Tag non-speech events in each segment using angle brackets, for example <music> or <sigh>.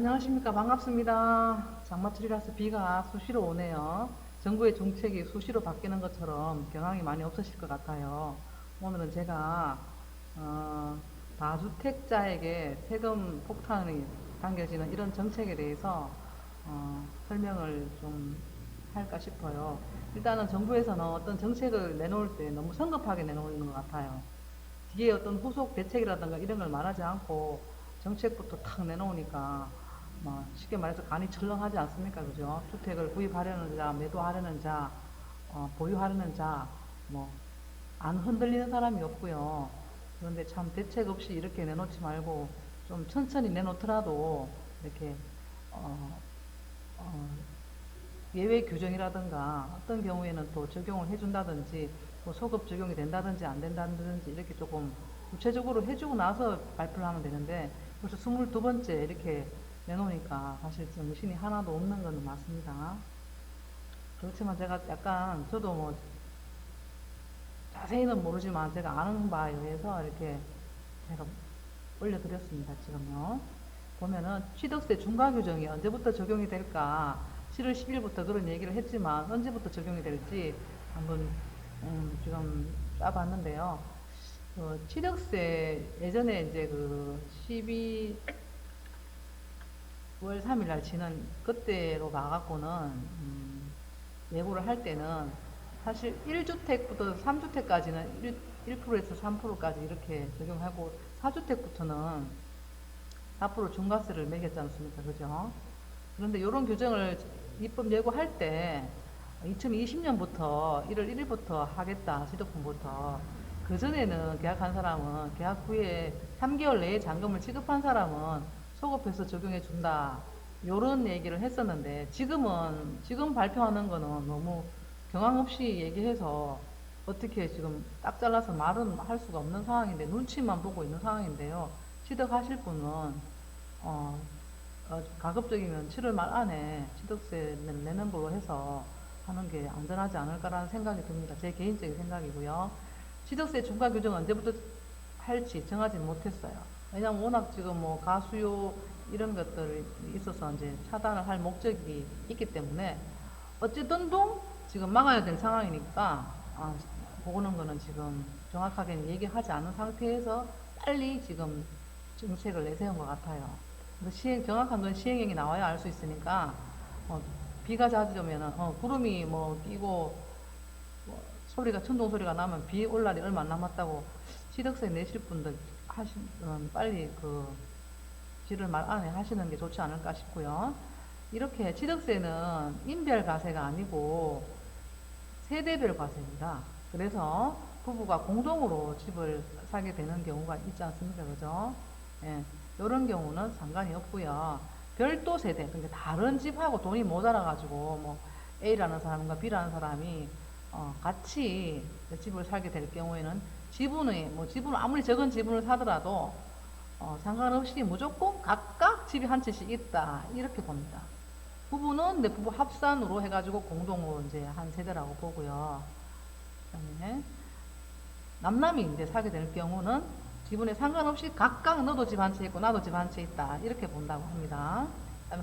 안녕하십니까 반갑습니다. 장마철이라서 비가 수시로 오네요. 정부의 정책이 수시로 바뀌는 것처럼 경황이 많이 없으실 것 같아요. 오늘은 제가 어, 다주택자에게 세금 폭탄이 당겨지는 이런 정책에 대해서 어, 설명을 좀 할까 싶어요. 일단은 정부에서는 어떤 정책을 내놓을 때 너무 성급하게 내놓는 것 같아요. 뒤에 어떤 후속 대책이라든가 이런 걸 말하지 않고 정책부터 탁 내놓으니까 뭐 쉽게 말해서 간이 철렁하지 않습니까? 그죠? 주택을 구입하려는 자, 매도하려는 자, 어, 보유하려는 자, 뭐 안 흔들리는 사람이 없고요. 그런데 참 대책 없이 이렇게 내놓지 말고 좀 천천히 내놓더라도 이렇게 어, 어, 예외 규정이라든가 어떤 경우에는 또 적용을 해준다든지 뭐 소급 적용이 된다든지 안 된다든지 이렇게 조금 구체적으로 해주고 나서 발표를 하면 되는데 벌써 22번째 이렇게 내놓으니까 사실 정신이 하나도 없는 건 맞습니다. 그렇지만 제가 약간 저도 뭐 자세히는 모르지만 제가 아는 바에 의해서 이렇게 제가 올려드렸습니다. 지금요. 보면은 취득세 중과 규정이 언제부터 적용이 될까 7월 10일부터 그런 얘기를 했지만 언제부터 적용이 될지 한번 음, 지금 짜봤는데요. 그 취득세 예전에 이제 그 12 월 3일 날 지난 그때로 가갖고는 음, 예고를 할 때는 사실 1주택부터 3주택까지는 1, 1%에서 3%까지 이렇게 적용하고 4주택부터는 4% 중과세를 매겼지 않습니까? 그죠? 그런데 이런 규정을 입법 예고할 때 2020년부터 1월 1일부터 하겠다 시도품부터 그 전에는 계약한 사람은 계약 후에 3개월 내에 잔금을 지급한 사람은 소급해서 적용해 준다 이런 얘기를 했었는데 지금은 지금 발표하는 거는 너무 경황 없이 얘기해서 어떻게 지금 딱 잘라서 말은 할 수가 없는 상황인데 눈치만 보고 있는 상황인데요 취득하실 분은 어, 어, 가급적이면 7월 말 안에 취득세를 내는 걸로 해서 하는 게 안전하지 않을까라는 생각이 듭니다. 제 개인적인 생각이고요. 취득세 중과 규정 언제부터 할지 정하지 못했어요. 왜냐면 워낙 지금 뭐 가수요 이런 것들이 있어서 이제 차단을 할 목적이 있기 때문에 어쨌든 도 지금 막아야 될 상황이니까 아, 그거는 거는 지금 정확하게 얘기하지 않은 상태에서 빨리 지금 정책을 내세운 것 같아요. 시행 정확한 건 시행령이 나와야 알 수 있으니까 어, 비가 오면은 어, 구름이 뭐 끼고 뭐 소리가 천둥 소리가 나면 비 올 날이 얼마 안 남았다고 취득세 내실 분들 하신 음, 빨리 그 7월 말 안에 하시는 게 좋지 않을까 싶고요. 이렇게 취득세는 인별 과세가 아니고 세대별 과세입니다. 그래서 부부가 공동으로 집을 사게 되는 경우가 있지 않습니까? 그죠? 예, 이런 경우는 상관이 없고요. 별도 세대, 그러니까 다른 집하고 돈이 모자라가지고 뭐 A라는 사람과 B라는 사람이 어, 같이 집을 살게 될 경우에는 지분의 뭐 지분 아무리 적은 지분을 사더라도 어, 상관없이 무조건 각각 집이 한 채씩 있다 이렇게 봅니다. 부부는 내 부부 합산으로 해가지고 공동으로 이제 한 세대라고 보고요. 그다음에 남남이 이제 사게 될 경우는 지분에 상관없이 각각 너도 집 한 채 있고 나도 집 한 채 있다 이렇게 본다고 합니다.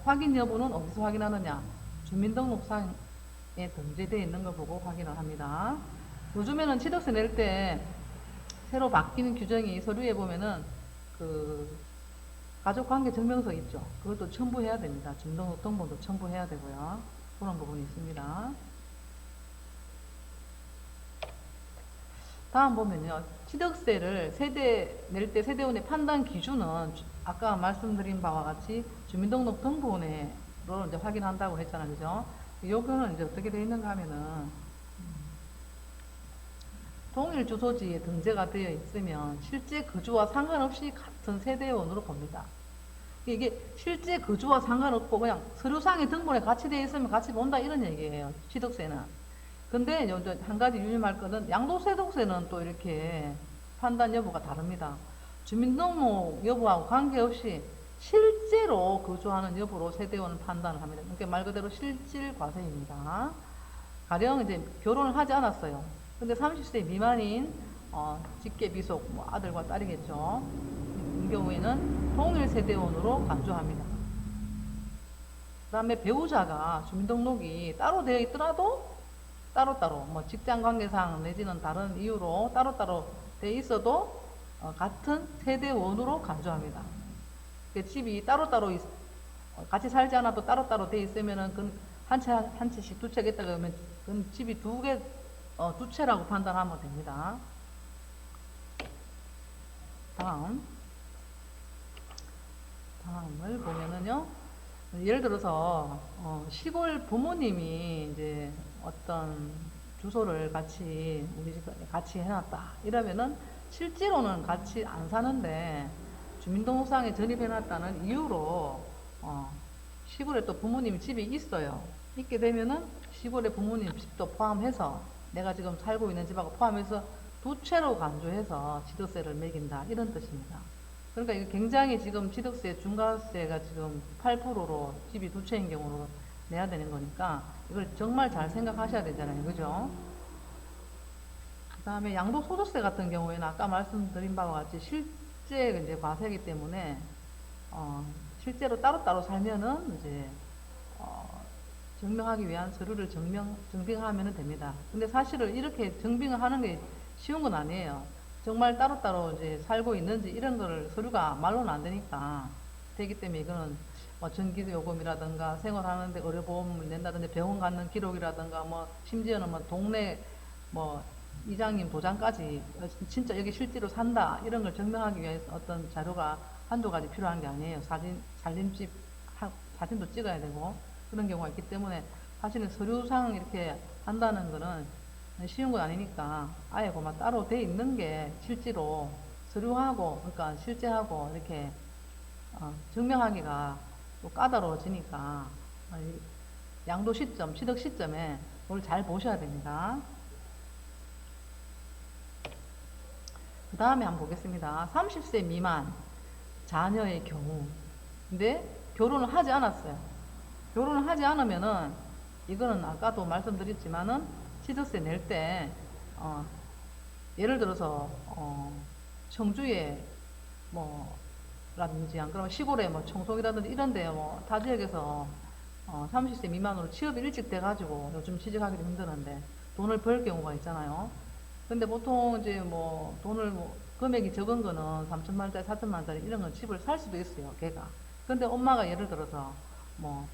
확인 여부는 어디서 확인하느냐? 주민등록상에 등재되어 있는 걸 보고 확인을 합니다. 요즘에는 취득세 낼 때 새로 바뀌는 규정이 서류에 보면은 그 가족관계 증명서 있죠. 그것도 첨부해야 됩니다. 주민등록 등본도 첨부해야 되고요. 그런 부분이 있습니다. 다음 보면요. 취득세를 세대 낼 때 세대원의 판단 기준은 주- 아까 말씀드린 바와 같이 주민등록 등본으로 이제 확인한다고 했잖아요. 그죠? 요거는 이제 어떻게 되어 있는가 하면은 음, 동일 주소지에 등재가 되어 있으면 실제 거주와 상관없이 같은 세대원으로 봅니다. 이게 실제 거주와 상관없고 그냥 서류상의 등본에 같이 되어 있으면 같이 본다 이런 얘기예요. 취득세는. 근데 요- 저한 가지 유념할 거는 양도세독세는 또 이렇게 판단 여부가 다릅니다. 주민등록 여부하고 관계없이 실제로 거주하는 여부로 세대원은 판단을 합니다. 그러니까 말 그대로 실질 과세입니다. 가령 이제 결혼을 하지 않았어요. 근데 30세 미만인 어, 직계 비속 뭐 아들과 딸이겠죠. 이 경우에는 동일 세대원으로 간주합니다. 그 다음에 배우자가 주민등록이 따로 되어 있더라도 따로따로 뭐 직장 관계상 내지는 다른 이유로 따로따로 돼 있어도 어, 같은 세대원으로 간주합니다. 그 집이 따로따로 있- 어, 같이 살지 않아도 따로따로 돼 있으면은 그 한 채 한 채씩 두 채겠다 그러면 그건 집이 두 개, 어, 두 채라고 판단하면 됩니다. 다음. 다음을 보면은요. 예를 들어서 어, 시골 부모님이 이제 어떤 주소를 같이 우리 집 같이 해놨다 이러면은 실제로는 같이 안 사는데 주민등록상에 전입해놨다는 이유로 어, 시골에 또 부모님 집이 있어요. 있게 되면은 시골에 부모님 집도 포함해서 내가 지금 살고 있는 집하고 포함해서 두 채로 간주해서 취득세를 매긴다 이런 뜻입니다. 그러니까 이거 굉장히 지금 취득세 중과세가 지금 8%로 집이 두 채인 경우로 내야 되는 거니까 이걸 정말 잘 생각하셔야 되잖아요. 그죠? 그 다음에 양도소득세 같은 경우에는 아까 말씀드린 바와 같이 실제 이제 과세이기 때문에 어, 실제로 따로따로 살면은 이제 어, 증명하기 위한 서류를 증명, 증빙하면 됩니다. 근데 사실은 이렇게 증빙을 하는 게 쉬운 건 아니에요. 정말 따로따로 이제 살고 있는지 이런 거를 서류가 말로는 안 되니까 되기 때문에 이거는 뭐 전기 요금이라든가 생활하는데 의료보험을 낸다든지 병원 가는 기록이라든가 뭐 심지어는 뭐 동네 뭐 이장님 도장까지 진짜 여기 실제로 산다 이런 걸 증명하기 위해서 어떤 자료가 한두 가지 필요한 게 아니에요. 사진 살림집 하- 사진도 찍어야 되고 그런 경우가 있기 때문에 사실은 서류상 이렇게 한다는 거는 쉬운 건 아니니까 아예 그만 따로 돼 있는 게 실제로 서류하고 그러니까 실제하고 이렇게 어, 증명하기가 또 까다로워지니까 어, 이 양도 시점, 취득 시점에 그걸 잘 보셔야 됩니다. 그 다음에 한번 보겠습니다. 30세 미만 자녀의 경우. 근데 결혼을 하지 않았어요. 결혼을 하지 않으면은 이거는 아까도 말씀드렸지만은 취득세 낼 때 어, 예를 들어서 어, 청주에 뭐 라든지 안 그러면 시골에 뭐 청송이라든지 이런데 뭐 타 지역에서 어, 30세 미만으로 취업이 일찍 돼가지고 요즘 취직하기도 힘드는데 돈을 벌 경우가 있잖아요. 근데 보통 이제 뭐 돈을 뭐 금액이 적은 거는 3천만 원짜리, 4천만 원짜리 이런 건 집을 살 수도 있어요, 걔가. 근데 엄마가 예를 들어서 뭐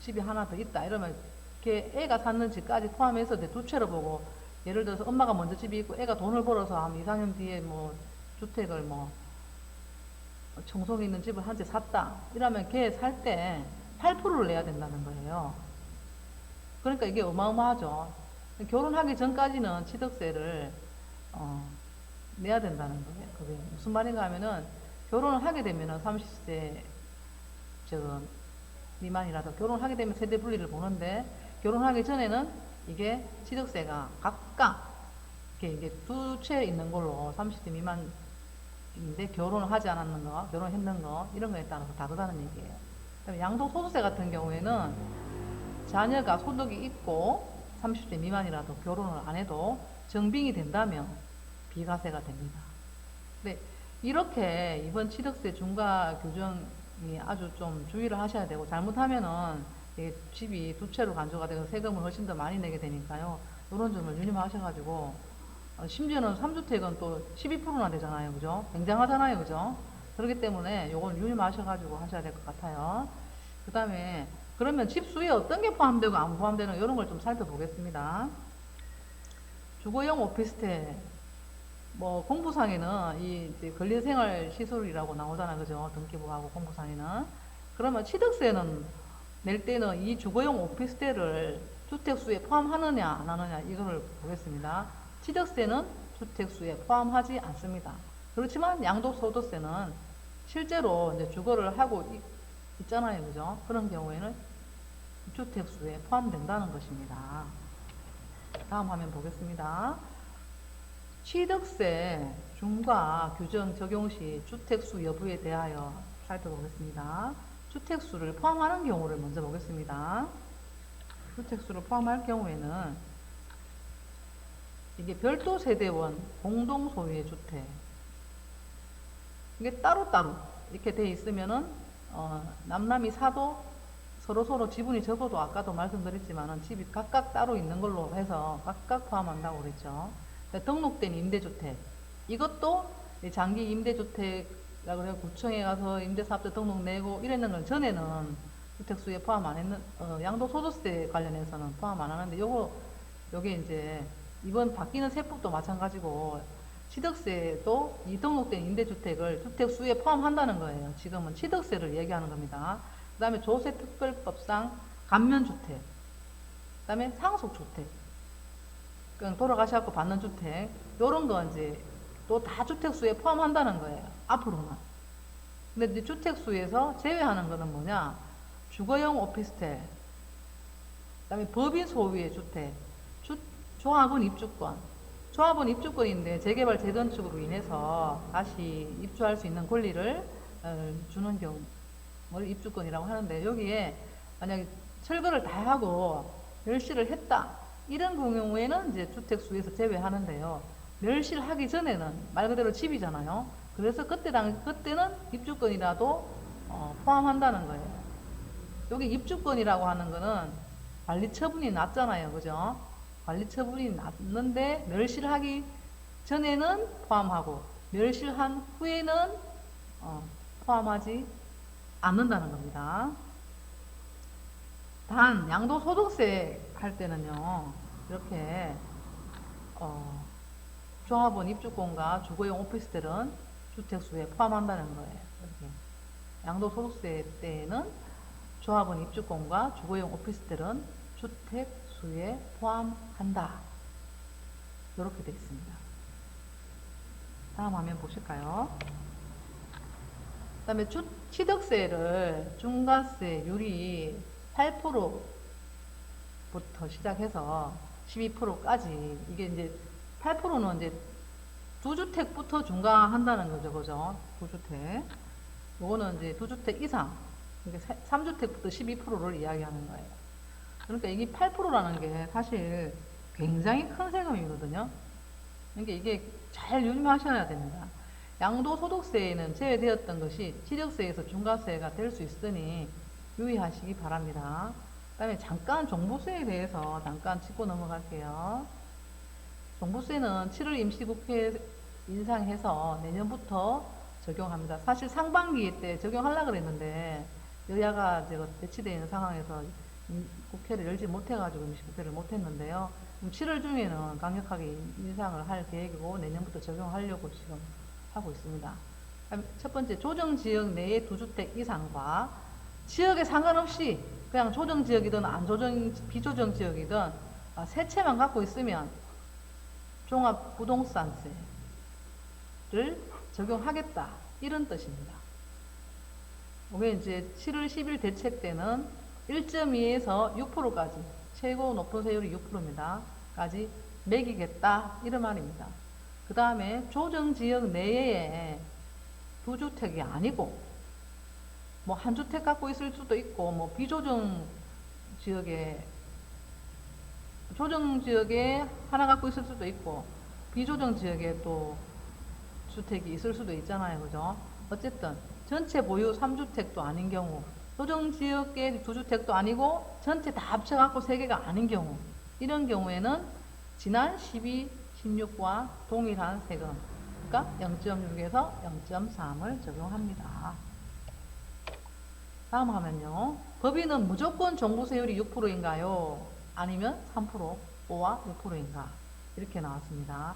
집이 하나 더 있다 이러면 걔 애가 사는 집까지 포함해서 내두 채로 보고 예를 들어서 엄마가 먼저 집이 있고 애가 돈을 벌어서 한 2, 3년 뒤에 뭐 주택을 뭐 청송에 있는 집을 한 채 샀다 이러면 걔 살 때 8%를 내야 된다는 거예요. 그러니까 이게 어마어마하죠. 결혼하기 전까지는 취득세를 어, 내야 된다는 거예요. 그게 무슨 말인가 하면은 결혼을 하게 되면은 30세 저 미만이라도 결혼하게 되면 세대 분리를 보는데 결혼하기 전에는 이게 취득세가 각각 이렇게 이게 두 채 있는 걸로 30세 미만인데 결혼을 하지 않았는 거, 결혼했는 거 이런 거에 따라서 다르다는 얘기예요. 그다음에 양도소득세 같은 경우에는 자녀가 소득이 있고 30세 미만이라도 결혼을 안 해도 정빙이 된다면 비과세가 됩니다. 근데 이렇게 이번 취득세 중과 규정이 아주 좀 주의를 하셔야 되고 잘못하면은 집이 두 채로 간주가 되고 세금을 훨씬 더 많이 내게 되니까요. 이런 점을 유념하셔가지고 어, 심지어는 3주택은 또 12%나 되잖아요. 그죠? 굉장하잖아요. 그죠? 그렇기 때문에 요건 유념하셔가지고 하셔야 될 것 같아요. 그 다음에 그러면 집 수에 어떤 게 포함되고 안 포함되는 이런 걸 좀 살펴보겠습니다. 주거용 오피스텔 뭐 공부상에는 이 근린생활 시설이라고 나오잖아 그죠? 등기부하고 공부상에는. 그러면 취득세는 낼 때는 이 주거용 오피스텔을 주택수에 포함하느냐 안 하느냐 이거를 보겠습니다. 취득세는 주택수에 포함하지 않습니다. 그렇지만 양도소득세는 실제로 이제 주거를 하고 있, 있잖아요 그죠? 그런 경우에는 주택수에 포함된다는 것입니다. 다음 화면 보겠습니다 취득세 중과 규정 적용 시 주택수 여부에 대하여 살펴보겠습니다. 주택수를 포함하는 경우를 먼저 보겠습니다. 주택수를 포함할 경우에는 이게 별도 세대원 공동 소유의 주택 이게 따로따로 이렇게 돼 있으면은 어, 남남이 사도 서로 서로 지분이 적어도 아까도 말씀드렸지만은 집이 각각 따로 있는 걸로 해서 각각 포함한다고 그랬죠. 근데 등록된 임대주택 이것도 이 장기 임대주택이라 그래 구청에 가서 임대사업자 등록 내고 이랬는 건 전에는 주택수에 포함 안 했는 어, 양도소득세 관련해서는 포함 안 하는데 요거 요게 이제 이번 바뀌는 세법도 마찬가지고 취득세도 이 등록된 임대주택을 주택수에 포함한다는 거예요. 지금은 취득세를 얘기하는 겁니다. 그 다음에 조세특별법상 감면주택, 그 다음에 상속주택, 돌아가셔갖고 받는 주택, 요런 거 이제 또 다 주택수에 포함한다는 거예요. 앞으로는. 근데 이제 주택수에서 제외하는 거는 뭐냐? 주거용 오피스텔, 그 다음에 법인 소유의 주택, 주, 조합원 입주권. 조합원 입주권인데 재개발 재건축으로 인해서 다시 입주할 수 있는 권리를 어, 주는 경우를 입주권이라고 하는데 여기에 만약에 철거를 다 하고 멸실을 했다 이런 경우에는 이제 주택수에서 제외하는데요. 멸실하기 전에는 말 그대로 집이잖아요. 그래서 그때 당 그때는 입주권이라도 어, 포함한다는 거예요. 여기 입주권이라고 하는 거는 관리 처분이 낮잖아요. 그죠? 관리 처분이 낮는데 멸실하기 전에는 포함하고 멸실한 후에는 어, 포함하지 않는다는 겁니다. 단 양도소득세 할 때는요. 이렇게 어, 조합원 입주권과 주거용 오피스텔은 주택수에 포함한다는 거예요. 이렇게. 양도소득세 때에는 조합원 입주권과 주거용 오피스텔은 주택수에 포함한다. 이렇게 되어 있습니다. 다음 화면 보실까요? 그 다음에 취득세를 중과세율이 8%부터 시작해서 12%까지 이게 이제 8%는 이제 두 주택부터 중과한다는 거죠, 그죠? 두 주택. 요거는 이제 두 주택 이상, 그러니까 3주택부터 12%를 이야기하는 거예요. 그러니까 이게 8%라는 게 사실 굉장히 큰 세금이거든요. 그러니까 이게 잘 유념하셔야 됩니다. 양도소득세에는 제외되었던 것이 취득세에서 중과세가 될 수 있으니 유의하시기 바랍니다. 그 다음에 잠깐 종부세에 대해서 잠깐 짚고 넘어갈게요. 종부세는 7월 임시국회 인상해서 내년부터 적용합니다. 사실 상반기 때 적용하려고 그랬는데 여야가 이제 대치되어 있는 상황에서 국회를 열지 못해가지고 임시국회를 못했는데요. 7월 중에는 강력하게 인상을 할 계획이고 내년부터 적용하려고 지금 하고 있습니다. 첫 번째 조정지역 내의 두 주택 이상과 지역에 상관없이 그냥 조정 지역이든 안 조정 비조정 지역이든 아, 세 채만 갖고 있으면 종합 부동산세를 적용하겠다 이런 뜻입니다. 이게 이제 7월 10일 대책 때는 1.2에서 6%까지 최고 높은 세율이 6%입니다. 까지 매기겠다 이런 말입니다. 그 다음에 조정 지역 내에 두 주택이 아니고 뭐 한 주택 갖고 있을 수도 있고 뭐 비조정 지역에 조정 지역에 하나 갖고 있을 수도 있고 비조정 지역에 또 주택이 있을 수도 있잖아요. 그죠? 어쨌든 전체 보유 3주택도 아닌 경우 조정 지역의 두 주택도 아니고 전체 다 합쳐 갖고 세 개가 아닌 경우 이런 경우에는 지난 12, 16과 동일한 세금 그러니까 0.6에서 0.3을 적용합니다. 다음 화면요. 법인은 무조건 종부세율이 6%인가요? 아니면 3%, 5와 6%인가? 이렇게 나왔습니다.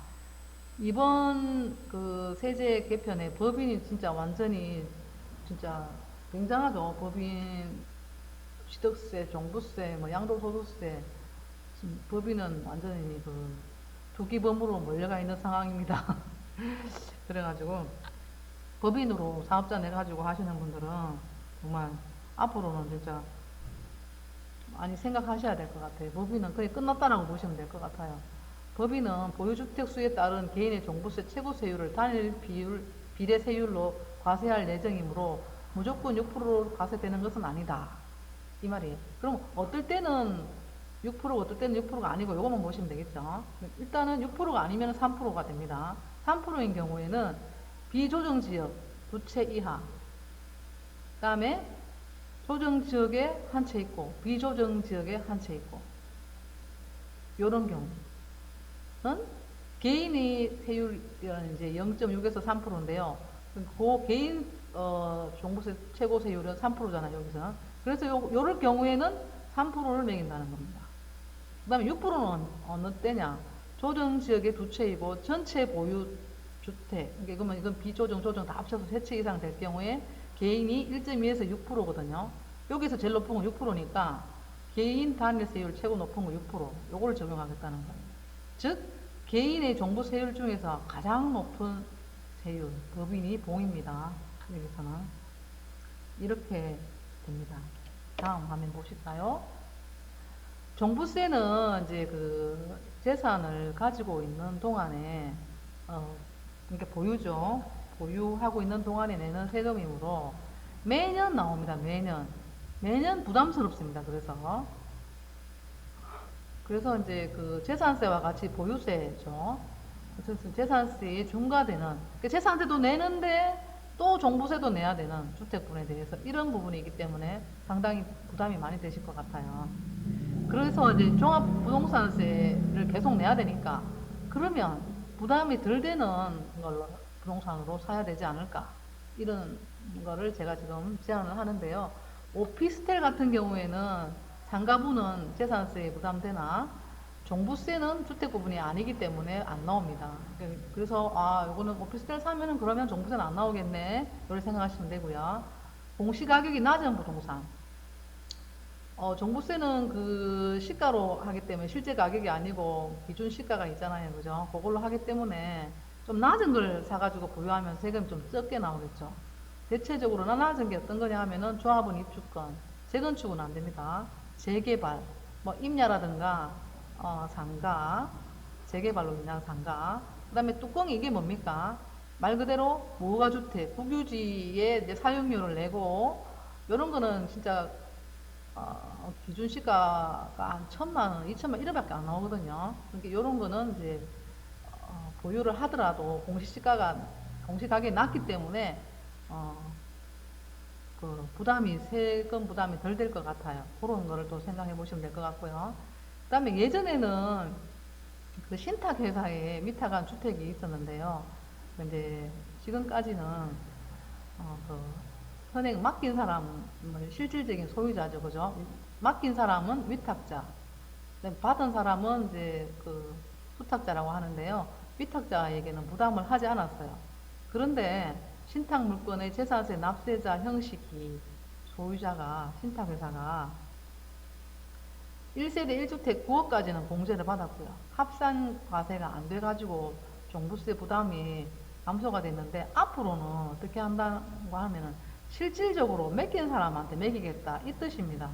이번 그 세제 개편에 법인이 진짜 완전히 진짜 굉장하죠. 법인 취득세, 종부세, 뭐 양도소득세 법인은 완전히 그 투기범으로 몰려가 있는 상황입니다. <laughs> 그래가지고 법인으로 사업자 내가지고 하시는 분들은 정말 앞으로는 진짜 많이 생각하셔야 될 것 같아요. 법인은 거의 끝났다라고 보시면 될 것 같아요. 법인은 보유주택 수에 따른 개인의 종부세 최고 세율을 단일 비율, 비례 세율로 과세할 예정이므로 무조건 6%로 과세되는 것은 아니다. 이 말이에요. 그럼 어떨 때는 6% 어떨 때는 6%가 아니고 이것만 보시면 되겠죠. 일단은 6%가 아니면 3%가 됩니다. 3%인 경우에는 비조정 지역 두 채 이하 다음에 조정 지역에 한 채 있고 비조정 지역에 한 채 있고 요런 경우는 개인이 세율이 이제 0.6에서 3%인데요. 그 개인 어, 종부세 최고 세율은 3%잖아요, 여기서. 그래서 요, 요럴 경우에는 3%를 매긴다는 겁니다. 그 다음에 6%는 어느 때냐? 조정 지역의 두 채이고 전체 보유 주택. 그러니까 이건 비조정, 조정 다 합쳐서 세 채 이상 될 경우에 개인이 1.2에서 6%거든요. 여기서 제일 높은 건 6%니까 개인 단위 세율 최고 높은 건 6%. 요거를 적용하겠다는 거예요. 즉, 개인의 종부세율 중에서 가장 높은 세율, 법인이 봉입니다. 여기서는. 이렇게 됩니다. 다음 화면 보실까요? 종부세는 이제 그 재산을 가지고 있는 동안에 어 이렇게 보유죠. 보유하고 있는 동안에 내는 세금이므로 매년 나옵니다. 매년 매년 부담스럽습니다. 그래서 그래서 이제 그 재산세와 같이 보유세죠. 그래서 재산세에 중과되는 그 재산세도 내는데 또 종부세도 내야 되는 주택분에 대해서 이런 부분이기 때문에 상당히 부담이 많이 되실 것 같아요. 그래서 이제 종합부동산세를 계속 내야 되니까 그러면 부담이 덜 되는 걸로 부동산으로 사야 되지 않을까 이런 거를 제가 지금 제안을 하는데요. 오피스텔 같은 경우에는 상가부는 재산세에 부담되나 종부세는 주택 부분이 아니기 때문에 안 나옵니다. 그래서 아 이거는 오피스텔 사면은 그러면 종부세는 안 나오겠네 이렇게 생각하시면 되고요. 공시 가격이 낮은 부동산 어, 종부세는 그 시가로 하기 때문에 실제 가격이 아니고 기준 시가가 있잖아요. 그죠? 그걸로 하기 때문에 좀 낮은 걸 사가지고 보유하면 세금이 좀 적게 나오겠죠. 대체적으로 낮은 게 어떤 거냐 하면은 조합원 입주권, 재건축은 안 됩니다. 재개발, 뭐 임야라든가 어, 상가, 재개발로 인한 상가, 그 다음에 뚜껑이 이게 뭡니까? 말 그대로 무허가주택, 국유지에 사용료를 내고, 이런 거는 진짜 어, 기준 시가가 한 천만 원, 이천만 원 이래밖에 안 나오거든요. 그러니까 이런 거는 이제 어, 보유를 하더라도 공시 시가가 공시 가격이 낮기 때문에 어, 그 부담이 세금 부담이 덜 될 것 같아요. 그런 거를 또 생각해 보시면 될 것 같고요. 그다음에 예전에는 그 신탁 회사에 위탁한 주택이 있었는데요. 근데 지금까지는 어, 그 현행 맡긴 사람은 실질적인 소유자죠, 그죠? 맡긴 사람은 위탁자, 받은 사람은 이제 그 수탁자라고 하는데요. 위탁자에게는 부담을 하지 않았어요. 그런데 신탁 물건의 재산세 납세자 형식이 소유자가 신탁회사가 1세대 1주택 9억까지는 공제를 받았고요. 합산 과세가 안 돼가지고 종부세 부담이 감소가 됐는데 앞으로는 어떻게 한다고 하면은 실질적으로 맡긴 사람한테 매기겠다 이 뜻입니다.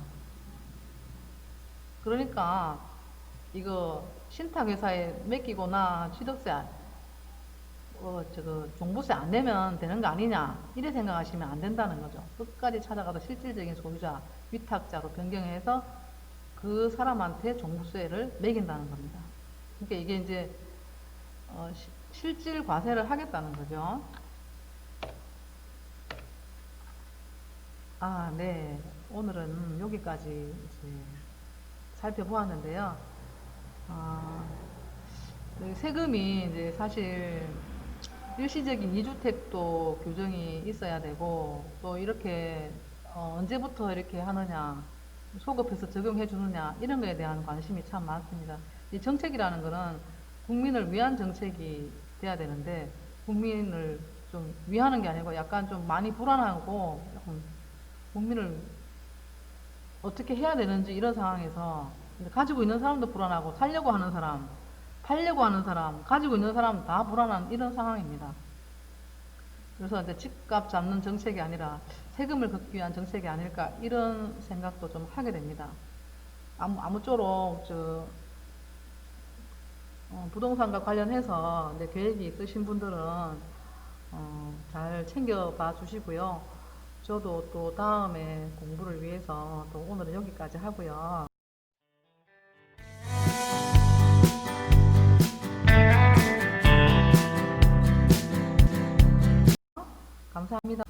그러니까 이거 신탁회사에 맡기거나 취득세 어, 저거 종부세 안 내면 되는 거 아니냐 이래 생각하시면 안 된다는 거죠. 끝까지 찾아가서 실질적인 소유자 위탁자로 변경해서 그 사람한테 종부세를 매긴다는 겁니다. 그러니까 이게 이제 어, 시, 실질 과세를 하겠다는 거죠. 아, 네. 오늘은 여기까지 이제 살펴보았는데요. 아, 네, 세금이 이제 사실 일시적인 2주택도 규정이 있어야 되고 또 이렇게 어, 언제부터 이렇게 하느냐 소급해서 적용해 주느냐 이런 거에 대한 관심이 참 많습니다. 이 정책이라는 거는 국민을 위한 정책이 돼야 되는데 국민을 좀 위하는 게 아니고 약간 좀 많이 불안하고 국민을 어떻게 해야 되는지 이런 상황에서 가지고 있는 사람도 불안하고 살려고 하는 사람, 팔려고 하는 사람, 가지고 있는 사람 다 불안한 이런 상황입니다. 그래서 이제 집값 잡는 정책이 아니라 세금을 걷기 위한 정책이 아닐까 이런 생각도 좀 하게 됩니다. 아무, 아무쪼록 저 어, 부동산과 관련해서 계획이 있으신 분들은 어, 잘 챙겨봐 주시고요. 저도 또 다음에 공부를 위해서 또 오늘은 여기까지 하고요. 감사합니다.